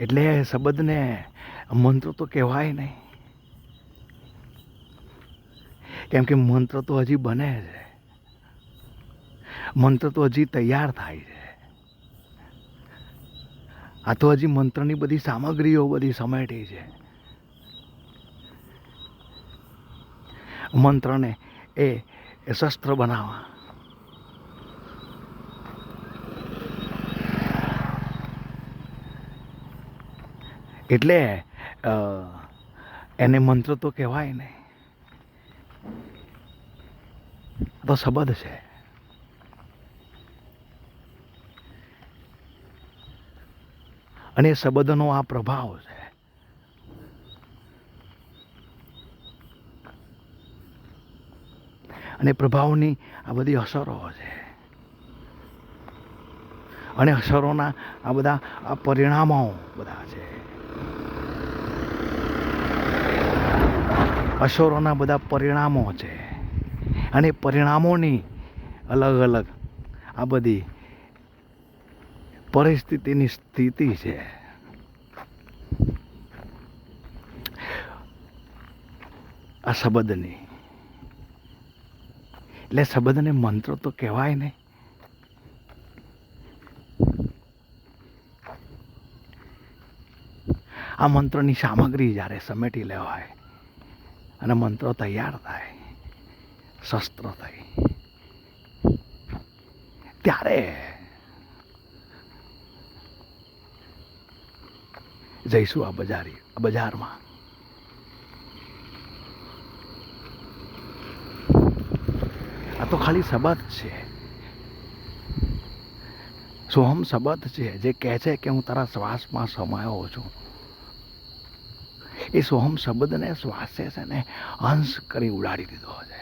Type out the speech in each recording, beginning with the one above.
એટલે શબ્દને મંત્ર તો કહેવાય નહીં. કેમ કે મંત્ર તો હજી બને છે. મંત્ર તો હજી તૈયાર થાય છે. આ તો હજી મંત્રની બધી સામગ્રીઓ બધી સમેટી છે. મંત્રને એ શસ્ત્ર બનાવવા. એટલે એને મંત્ર તો કહેવાય નહીં તો શબ્દ છે. અને એ શબ્દનો આ પ્રભાવ છે. અને પ્રભાવની આ બધી અસરો છે. અને અસરોના આ બધા આ પરિણામો બધા છે. અસરોના બધા પરિણામો છે. અને પરિણામોની અલગ અલગ આ બધી પરિસ્થિતિની સ્થિતિ છે. આ શબ્દની. એટલે શબ્દને મંત્ર તો કહેવાય નહીં આ મંત્રની સામગ્રી જ્યારે સમેટી લેવાય અને મંત્ર તૈયાર થાય, શસ્ત્ર થઈ, ત્યારે જઈશું આ બજારી બજારમાં. આ તો ખાલી શબ્દ છે. સોહમ શબ્દ છે, જે કહે છે કે હું તારા શ્વાસમાં સમાયો છું. એ સોહમ શબ્દને શ્વાસે છે ને હંસ કરી ઉડાડી દીધો છે.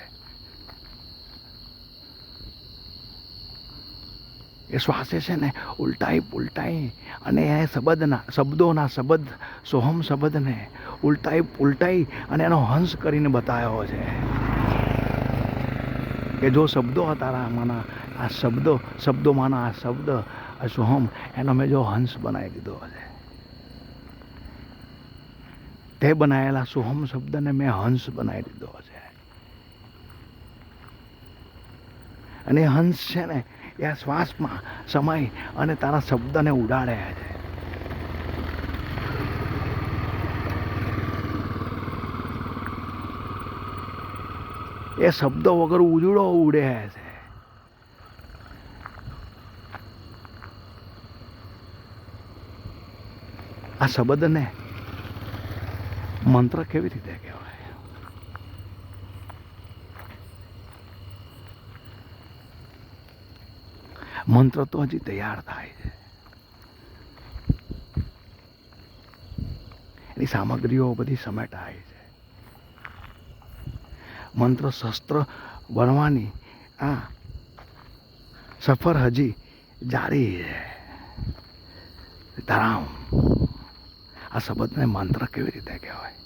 એ શ્વાસે છે ને ઉલટાઈ પુલટાઈ અને એ શબ્દના, શબ્દોના શબ્દ, સોહમ શબ્દને ઉલટાઈ પુલટાઈ અને એનો હંસ કરીને બતાવ્યો છે. કે જો શબ્દો હતા રામાના, આ શબ્દો, શબ્દોમાંના આ શબ્દ સોહમ, એનો મેં જો હંસ બનાવી દીધો છે. તે બનાવેલા સોહમ શબ્દને મેં હંસ બનાવી દીધો છે. અને હંસ છે ને, એ આ શ્વાસમાં સમય અને તારા શબ્દને ઉડાડે છે. એ શબ્દો વગર ઉજળો ઉડે છે. આ શબ્દને મંત્ર કેવી રીતે કહેવાય? મંત્ર તો હજી તૈયાર થાય છે. એની સામગ્રીઓ બધી સમેટાય છે. મંત્ર શસ્ત્ર બનવાની આ સફર હજી જારી છે. ધરામ આ શબ્દને મંત્ર કેવી રીતે કહેવાય?